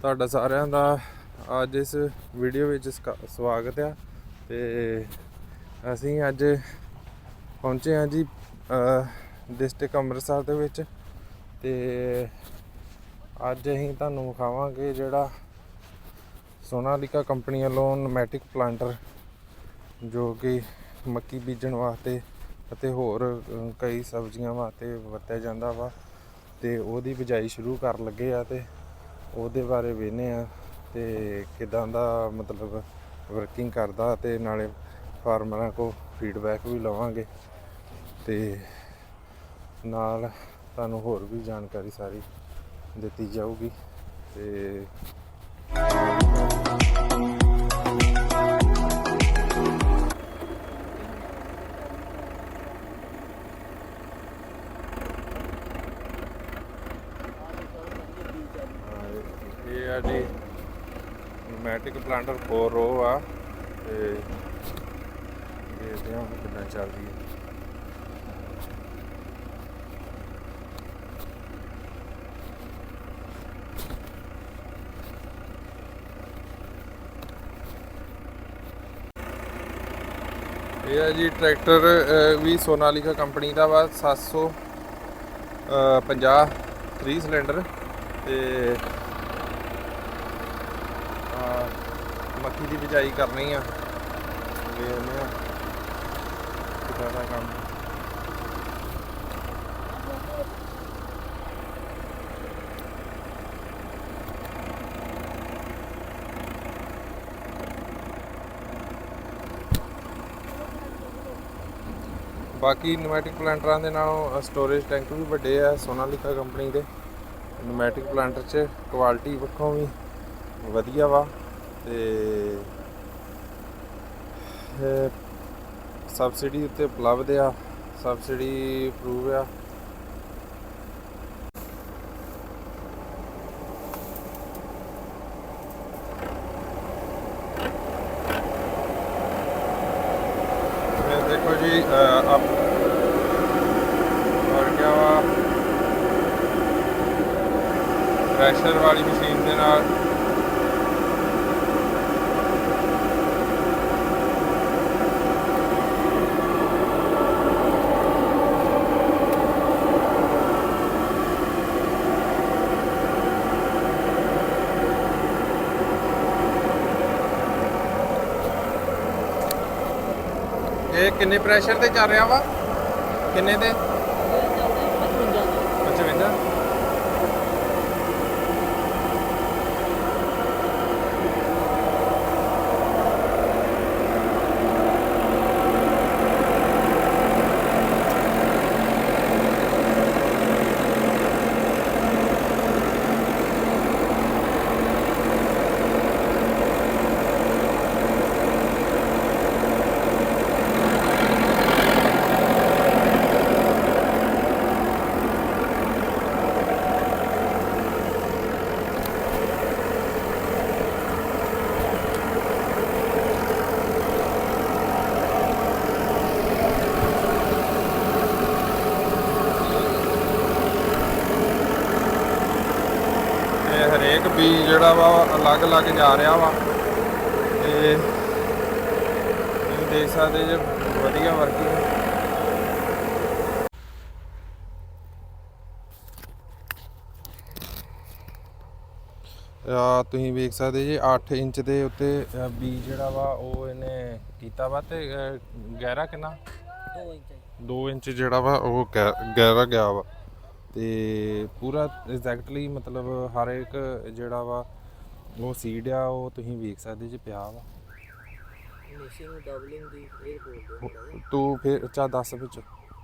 ਤੁਹਾਡਾ ਸਾਰਿਆਂ ਦਾ ਅੱਜ ਇਸ ਵੀਡੀਓ ਵਿੱਚ ਸਕ- ਸਵਾਗਤ ਆ। ਤੇ ਅਸੀਂ ਅੱਜ ਪਹੁੰਚੇ ਹਾਂ ਜੀ ਡਿਸਟ੍ਰਿਕਟ ਅੰਮ੍ਰਿਤਸਰ ਦੇ ਵਿੱਚ। ਤੇ ਅੱਜ ਅਸੀਂ ਤੁਹਾਨੂੰ ਵਿਖਾਵਾਂਗੇ ਜਿਹੜਾ ਸੋਨਾਲੀਕਾ ਕੰਪਨੀ ਵੱਲੋਂ ਨਮੈਟਿਕ ਪਲਾਂਟਰ, ਜੋ ਕਿ ਮੱਕੀ ਬੀਜਣ ਵਾਸਤੇ ਅਤੇ ਹੋਰ ਕਈ ਸਬਜ਼ੀਆਂ ਵਾਸਤੇ ਵਰਤਿਆ ਜਾਂਦਾ ਵਾ, ਤੇ ਉਹਦੀ ਬਿਜਾਈ ਸ਼ੁਰੂ ਕਰਨ ਲੱਗੇ ਆ ਤੇ ਉਹਦੇ ਬਾਰੇ ਵੇਖਦੇ ਆ ਤੇ ਕਿਦਾਂ ਦਾ ਮਤਲਬ ਵਰਕਿੰਗ ਕਰਦਾ ਤੇ ਨਾਲੇ ਫਾਰਮਰਾਂ ਕੋ ਫੀਡਬੈਕ ਵੀ ਲਵਾਂਗੇ ਤੇ ਨਾਲ ਤੁਹਾਨੂੰ ਹੋਰ ਵੀ ਜਾਣਕਾਰੀ ਸਾਰੀ ਦਿੱਤੀ ਜਾਊਗੀ ਤੇ ਇਹ ਆ ਜੀ ਮੈਟਿਕ ਪਲਾਂਟਰ 4 ਰੋ ਆ ਤੇ ਦੇਖਦੇ ਹਾਂ ਹੁਣ ਚੱਲਦੀ ਹੈ ਇਹ ਆ ਜੀ ਟਰੈਕਟਰ ਵੀ ਸੋਨਾਲੀਕਾ ਕੰਪਨੀ ਦਾ ਵਾ 750 3 ਸਿਲੰਡਰ ਤੇ ਮੱਕੀ ਦੀ ਬਿਜਾਈ ਕਰਨੀ ਆ। ਵੇਖਦੇ ਆ। ਕਿੱਦਾਂ ਦਾ ਕੰਮ। ਬਾਕੀ ਨਮੈਟਿਕ ਪਲਾਂਟਰਾਂ ਦੇ ਨਾਲੋਂ ਸਟੋਰੇਜ ਟੈਂਕ ਵੀ ਵੱਡੇ ਆ ਸੋਨਾਲੀਕਾ ਕੰਪਨੀ ਦੇ। ਨਮੈਟਿਕ ਪਲਾਂਟਰ 'ਚ ਕੁਆਲਿਟੀ ਵੱਖੋਂ ਵੀ ਵਧੀਆ ਵਾ। ਤੇ ਸਬਸਿਡੀ ਉੱਤੇ ਉਪਲਬਧ ਆ ਸਬਸਿਡੀ ਅਪਰੂਵ ਆ। ਇਹ ਦੇਖੋ ਜੀ ਅਹ, ਆਪ ਔਰ ਕਿਆ ਵਾ ਪ੍ਰੈਸ਼ਰ ਵਾਲੀ ਮਸ਼ੀਨ ਇਹ ਕਿੰਨੇ ਪ੍ਰੈਸ਼ਰ ਤੇ ਚੱਲ ਰਿਹਾ ਵਾ? ਕਿੰਨੇ ਤੇ? ਜਿਹੜਾ ਵਾ ਅਲੱਗ-ਅਲੱਗ ਜਾ ਰਿਹਾ ਵਾ। ਤੇ ਤੁਸੀਂ ਦੇਖ ਸਕਦੇ ਜੇ ਵਧੀਆ ਵਰਕਿੰਗ ਆ। ਤੁਸੀਂ ਵੇਖ ਸਕਦੇ ਜੀ 8 ਇੰਚ ਦੇ ਉੱਤੇ ਬੀਜ ਜਿਹੜਾ ਵਾ ਉਹ ਇਹਨੇ ਕੀਤਾ ਵਾ ਤੇ ਗਹਿਰਾ ਕਿੰਨਾ? 2 ਇੰਚ ਹੈ 2 ਇੰਚ ਜਿਹੜਾ ਵਾ ਉਹ ਗਹਿ- ਗਹਿਰਾ ਗਿਆ ਵਾ। ਤੇ ਪੂਰਾ ਐਗਜ਼ੈਕਟਲੀ ਮਤਲਬ ਹਰ ਇੱਕ ਜਿਹੜਾ ਵਾ ਉਹ ਸੀਡ ਆ ਉਹ ਤੁਸੀਂ ਵੇਖ ਸਕਦੇ ਜੇ ਪਿਆ ਵਾ। ਮਿਸਿੰਗ ਡਬਲਿੰਗ ਦੀ ਬੋਲਦੇ ਹੁੰਦਾ ਹੈ ਤੂੰ ਫਿਰ ਚਾ ਦੱਸ ਵਿੱਚ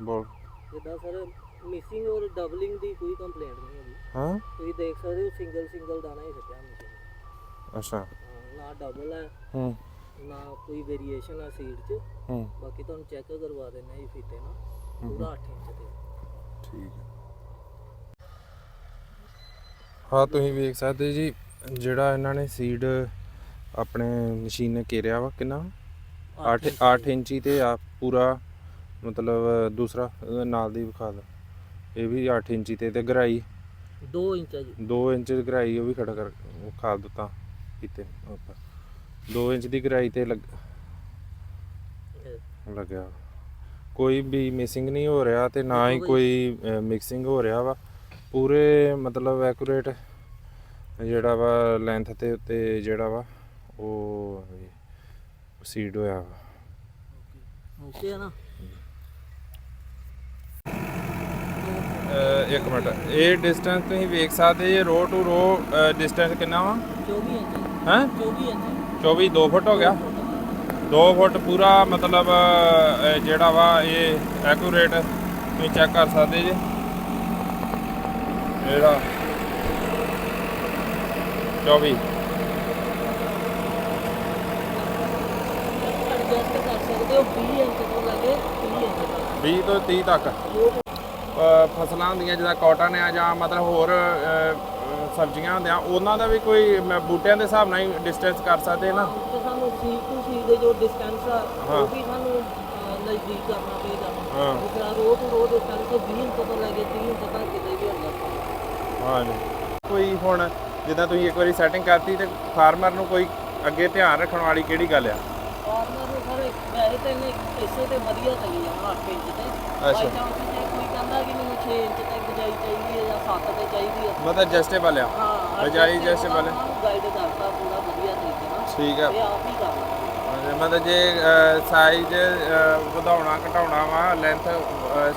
ਬੋਲ। ਜਿੱਦਾਂ ਸਰ ਮਿਸਿੰਗ ਔਰ ਡਬਲਿੰਗ ਦੀ ਕੋਈ ਕੰਪਲੇਂਟ ਨਹੀਂ ਹੈਗੀ। ਹਾਂ? ਤੁਸੀਂ ਦੇਖ ਸਕਦੇ ਹੋ ਸਿੰਗਲ ਸਿੰਗਲ ਦਾਣਾ ਹੀ ਸੱਜਾ ਮਿਸਿੰਗ ਅੱਛਾ। ਨਾ ਡਬਲ ਹੈ ਹੂੰ। ਨਾ ਕੋਈ ਵੇਰੀਏਸ਼ਨ ਆ ਸੀਡ 'ਚ। ਹੂੰ। ਬਾਕੀ ਤੁਹਾਨੂੰ ਚੈੱਕ ਕਰਵਾ ਦਿੰਦੇ ਆ ਜੀ ਫੀਤੇ ਨਾਲ। ਪੂਰਾ 8 ਇੰਚ ਤੇ। ਠੀਕ ਹੈ। ਹਾਂ ਤੁਸੀਂ ਵੇਖ ਸਕਦੇ ਜੀ ਜਿਹੜਾ ਇਹਨਾਂ ਨੇ ਸੀਡ ਆਪਣੇ ਮਸ਼ੀਨ ਨੇ ਘੇਰਿਆ ਵਾ ਕਿੰਨਾ? 8 8 ਇੰਚੀ। ਤੇ ਆ ਪੂਰਾ ਮਤਲਬ ਦੂਸਰਾ ਨਾਲ ਦੀ ਵਿਖਾ ਦੋ ਇਹ ਵੀ 8 ਇੰਚੀ ਤੇ ਤੇ ਗਰਾਈ। 2 ਇੰਚ ਜੀ। 2 ਇੰਚ ਦੀ ਗਰਾਈ ਉਹ ਵੀ ਖੜਾ ਕਰ ਖਾਲ ਦਿੱਤਾ ਕੀਤੇ ਆਪਾਂ। 2 ਇੰਚ ਦੀ ਗਰਾਈ ਤੇ ਲੱਗ ਲੱਗਿਆ। ਕੋਈ ਵੀ ਮਿਸਿੰਗ ਨਹੀਂ ਹੋ ਰਿਹਾ ਤੇ ਨਾ ਹੀ ਕੋਈ ਮਿਕਸਿੰਗ ਹੋ ਰਿਹਾ ਵਾ। ਪੂਰੇ ਮਤਲਬ ਐਕੂਰੇਟ ਜਿਹੜਾ ਵਾ ਲੈਂਥ ਤੇ ਉੱਤੇ ਜਿਹੜਾ ਵਾ ਉਹ ਸੀਡ ਹੋਇਆ ਵਾ। ਓਕੇ ਨਾ। ਇੱਕ ਮਿੰਟ ਇਹ ਡਿਸਟੈਂਸ ਤੁਸੀਂ ਵੇਖ ਸਕਦੇ ਜੇ ਰੋ ਟੂ ਰੋ ਡਿਸਟੈਂਸ ਕਿੰਨਾ ਵਾ? 24 ਇੰਚ। ਹੈ? 24 ਇੰਚ। 24 2 ਫੁੱਟ ਹੋ ਗਿਆ? 2 ਫੁੱਟ ਪੂਰਾ ਮਤਲਬ ਜਿਹੜਾ ਵਾ ਇਹ ਐਕੂਰੇਟ ਤੁਸੀਂ ਚੈੱਕ ਕਰ ਸਕਦੇ ਜੇ। ਜਿਹੜਾ 24 ਐਡਜਸਟ ਕਰ ਸਕਦੇ ਹੋ 20 ਇੰਚ ਤੋਂ ਲੈ ਕੇ 30 ਇੰਚ ਤੱਕ। 20 ਤੋਂ 30 ਤੱਕ ਉਹ ਫਸਲਾਂ ਹੁੰਦੀਆਂ ਜਿੱਦਾਂ ਕਾਟਨ ਆ ਜਾਂ ਮਤਲਬ ਹੋਰ ਅਹ, ਸਬਜ਼ੀਆਂ ਹੁੰਦੀਆਂ ਉਹਨਾਂ ਦਾ ਵੀ ਕੋਈ ਮ- ਬੂਟਿਆਂ ਦੇ ਹਿਸਾਬ ਨਾਲ ਹੀ ਡਿਸਟੈਂਸ ਕਰ ਸਕਦੇ ਨਾ? ਤੇ ਸਾਨੂੰ ਸੀ ਟੂ ਸੀ ਦੇ ਜੋ ਡਿਸਟੈਂਸ ਆ ਉਹ ਵੀ ਸਾਨੂੰ ਅਹ, ਨਜ਼ਦੀਕ ਕਰਨਾ ਪਏਗਾ ਹਾਂ। ਇਸ ਤਰ੍ਹਾਂ ਰੋ ਟੂ ਰੋ ਡਿਸਟੈਂਸ 20 ਇੰਚ ਤੋਂ ਲੈ ਕੇ 30 ਇੰਚ ਤੱਕ ਕਿਤੇ ਵੀ ਹੁੰਦਾ ਹਾਂਜੀ। ਕੋਈ ਹੁਣ ਜਿੱਦਾਂ ਤੁਸੀਂ ਇੱਕ ਵਾਰੀ ਸੈਟਿੰਗ ਕਰਤੀ ਤੇ ਫਾਰਮਰ ਨੂੰ ਕੋਈ ਅੱਗੇ ਧਿਆਨ ਰੱਖਣ ਵਾਲੀ ਕਿਹੜੀ ਗੱਲ ਆ? ਫਾਰਮਰ ਨੂੰ ਸਰ ਵੈਸੇ ਤਾਂ ਇਹਨੇ ਇਸੇ ਤੇ ਵਧੀਆ ਚੱਲੀ ਜਾਣਾ 8 ਇੰਚ ਤੇ। ਅੱਛਾ। ਜੇ ਕੋਈ ਕਹਿੰਦਾ ਕਿ ਮੈਨੂੰ 6 ਇੰਚ ਤੱਕ ਬਜਾਈ ਚਾਹੀਦੀ ਹੈ ਜਾਂ 7 ਤੇ ਚਾਹੀਦੀ ਹੈ ਮਤਲਬ ਐਡਜਸਟੇਬਲ ਆ। ਹਾਂ ਬਜਾਈ ਹੈ। ਗਾਈਡ ਕਰਤਾ ਪੂਰਾ ਵਧੀਆ ਤਰੀਕੇ ਨਾਲ। ਠੀਕ ਆ। ਇਹ ਆਪ ਹੀ ਕਰਨਾ ਹਾਂਜੀ, ਮਤਲਬ ਜੇ ਸਾਈਜ਼ ਵਧਾਉਣਾ ਘਟਾਉਣਾ ਵਾ ਲੈਂਥ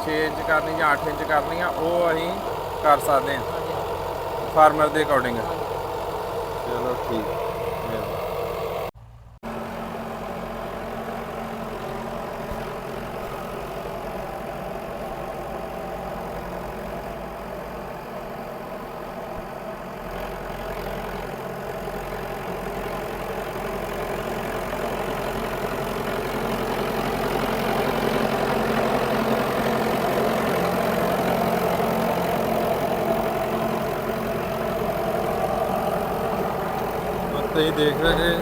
6 ਇੰਚ ਕਰਨੀ ਜਾਂ 8 ਇੰਚ ਕਰਨੀ ਆ ਉਹ ਅਸੀਂ ਕਰ ਸਕਦੇ ਹਾਂ ਫਾਰਮਰ ਦੇ ਅਕੋਰਡਿੰਗ ਚਲੋ ਠੀਕ ਮਿਹਰਬਾਨੀ। ਹੁਣ ਤੁਸੀਂ ਦੇਖ ਰਹੇ ਜੇ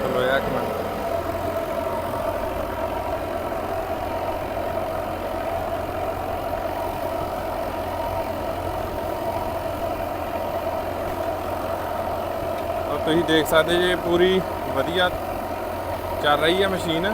ਚਲੋ ਇੱਕ ਮਿੰਟ ਔਰ ਤੁਸੀਂ ਦੇਖ ਸਕਦੇ ਜੇ ਪੂਰੀ ਵਧੀਆ ਚੱਲ ਰਹੀ ਹੈ ਮਸ਼ੀਨ।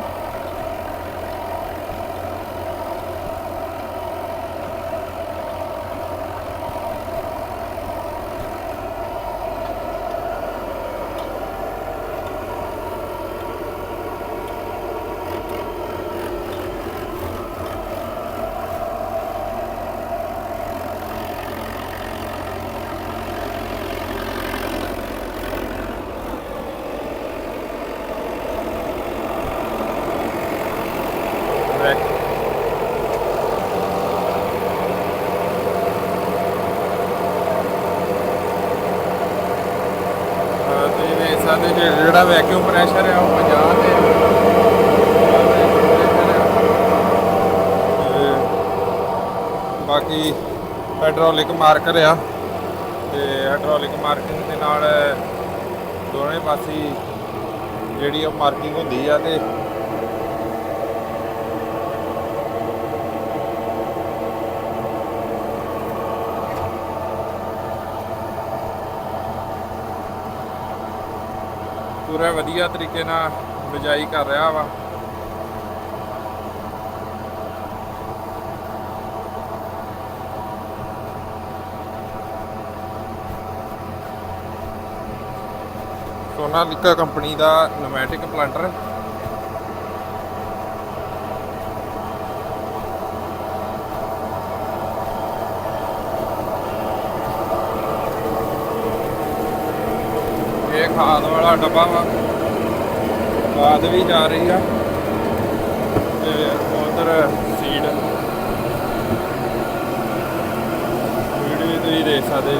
Correct. ਹਾਂ ਜਿਹੜਾ ਵੈਕਿਊਮ ਪ੍ਰੈਸ਼ਰ ਹੈ ਉਹ 50 ਤੇ ਤੇ ਬਾਕੀ ਹਾਈਡ੍ਰੋਲਿਕ ਮਾਰਕਰ ਆ ਤੇ ਹਾਈਡ੍ਰੋਲਿਕ ਮਾਰਕਿੰਗ ਦੇ ਨਾਲ ਦੋਵੇਂ ਪਾਸੇ ਜਿਹੜੀ ਉਹ ਮਾਰਕਿੰਗ ਹੁੰਦੀ ਆ ਤੇ ਪੂਰਾ ਵਧੀਆ ਤਰੀਕੇ ਨਾਲ ਬਿਜਾਈ ਕਰ ਰਿਹਾ ਵਾ। ਸੋਨਾਲੀਕਾ ਕੰਪਨੀ ਦਾ ਨੋਮੈਟਿਕ ਪਲਾਂਟਰ ਇਹ ਖਾਦ ਵਾਲਾ ਡੱਬਾ ਵਾ। ਖਾਦ ਵੀ ਜਾ ਰਹੀ ਆ। ਤੇ ਉਧਰ ਸੀਟ ਵੀਡੀਓ ਵੀ ਤੁਸੀਂ ਦੇਖ ਸਕਦੇ